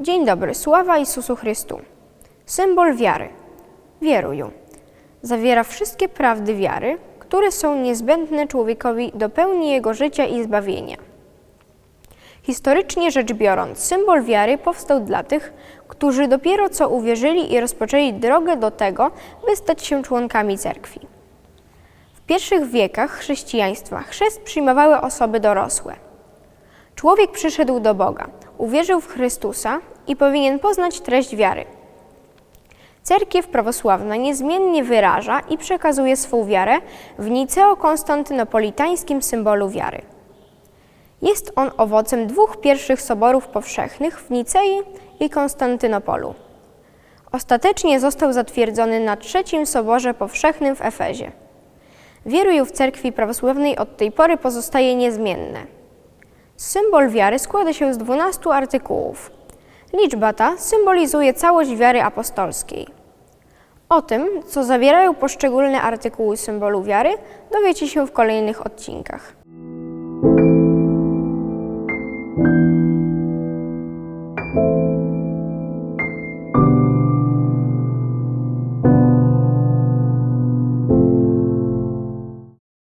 Dzień dobry, sława Jezusu Chrystu. Symbol wiary. Wieruję. Zawiera wszystkie prawdy wiary, które są niezbędne człowiekowi do pełni jego życia i zbawienia. Historycznie rzecz biorąc, symbol wiary powstał dla tych, którzy dopiero co uwierzyli i rozpoczęli drogę do tego, by stać się członkami cerkwi. Pierwszych wiekach chrześcijaństwa chrzest przyjmowały osoby dorosłe. Człowiek przyszedł do Boga, uwierzył w Chrystusa i powinien poznać treść wiary. Cerkiew prawosławna niezmiennie wyraża i przekazuje swą wiarę w niceo-konstantynopolitańskim symbolu wiary. Jest on owocem dwóch pierwszych soborów powszechnych w Nicei i Konstantynopolu. Ostatecznie został zatwierdzony na trzecim soborze powszechnym w Efezie. Wieruję w cerkwi prawosławnej od tej pory pozostaje niezmienne. Symbol wiary składa się z 12 artykułów. Liczba ta symbolizuje całość wiary apostolskiej. O tym, co zawierają poszczególne artykuły symbolu wiary, dowiecie się w kolejnych odcinkach.